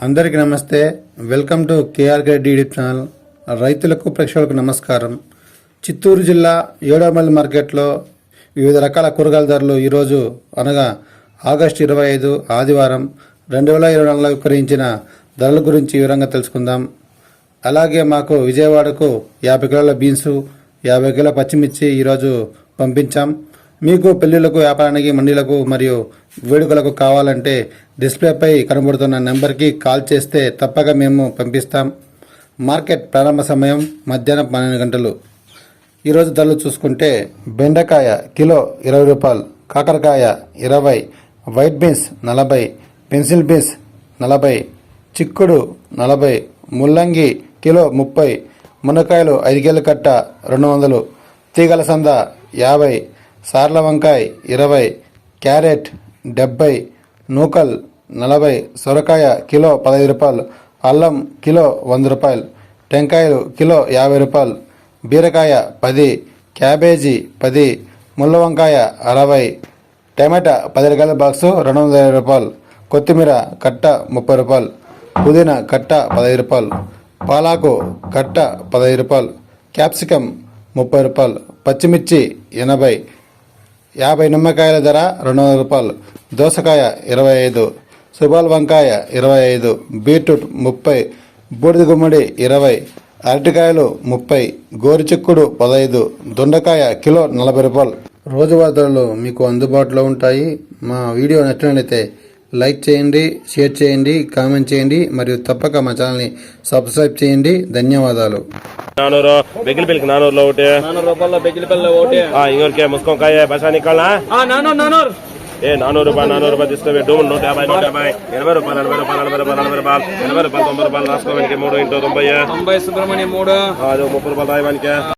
అందరికీ నమస్తే. Welcome to K R Reddy channel. రైతులకు ప్రేక్షకులకు నమస్కారం. చిత్తూరు జిల్లా ఏడోమల్లి మార్కెట్లో వివిధ రకాల కూరగాయల ధరలు ఈరోజు అనగా ఆగస్టు ఇరవై ఐదు ఆదివారం రెండు వేల ఇరవై నాలుగులో విక్రయించిన ధరల గురించి వివరంగా తెలుసుకుందాం. అలాగే మాకు విజయవాడకు యాభై కిలోల బీన్స్ యాభై కిలోల పచ్చిమిర్చి ఈరోజు పంపించాం. మీకు పెళ్ళిళ్ళకు వ్యాపారానికి మండీలకు మరియు వేడుకలకు కావాలంటే డిస్ప్లేపై కనబడుతున్న నెంబర్కి కాల్ చేస్తే తప్పక మేము పంపిస్తాం. మార్కెట్ ప్రారంభ సమయం మధ్యాహ్నం పన్నెండు గంటలు. ఈరోజు ధరలు చూసుకుంటే బెండకాయ కిలో ఇరవై రూపాయలు కాకరకాయ ఇరవై వైట్ బీన్స్ నలభై పెన్సిల్ బీన్స్ నలభై చిక్కుడు నలభై ముల్లంగి కిలో ముప్పై మునక్కాయలు ఐదు కట్ట రెండు వందలు తీగల సంద యాభై సార్ల వంకాయ ఇరవై క్యారెట్ డెబ్బై నూకల్ నలభై సొరకాయ కిలో పదహైదు రూపాయలు అల్లం కిలో వంద రూపాయలు టెంకాయలు కిలో యాభై రూపాయలు బీరకాయ పది క్యాబేజీ పది ముళ్ళ వంకాయ అరవై టమాటా పది రకాల బాక్సు రెండు వందల ఇరవై రూపాయలు కొత్తిమీర కట్ట ముప్పై రూపాయలు పుదీనా కట్ట పదహైదు రూపాయలు పాలాకు కట్ట పదహైదు రూపాయలు క్యాప్సికమ్ ముప్పై రూపాయలు పచ్చిమిర్చి ఎనభై యాభై నిమ్మకాయల ధర రెండు వందల రూపాయలు దోసకాయ ఇరవై ఐదు సుబాల్ వంకాయ ఇరవై ఐదు బీట్రూట్ ముప్పై బూడిద గుమ్మడి ఇరవై అరటికాయలు ముప్పై గోరుచిక్కుడు పదహైదు దొండకాయ కిలో నలభై రూపాయలు. రోజు ధరలు మీకు అందుబాటులో ఉంటాయి. మా వీడియో నచ్చినట్లయితే లైక్ చేయండి షేర్ చేయండి కామెంట్ చేయండి మరియు తప్పక మా ఛానల్ని సబ్స్క్రైబ్ చేయండి. ధన్యవాదాలు. నానూరు బెగిలి పిల్లకి నానూరులో ఒకటి. నానూరు బెగిలి పిల్ల ఒకటి. నానూరు నానూరు. ఏ నానూరు రూపాయలు నానూరు రూపాయలు తీసుకోవే డూమ్ నూట యాభై నూట యాభై. ఎనభై రూపాయలు ఎనభై రూపాయలు ఎనభై రూపాయలు ఎనభై రూపాయలు. ఎనభై రూపాయలు తొంభై రూపాయలు రాసుకోవడానికి మూడు ఇంటూ తొంభై తొంభై సుబ్రహ్మణ్య మూడు. అది ముప్పై రూపాయలు రాయడానికి.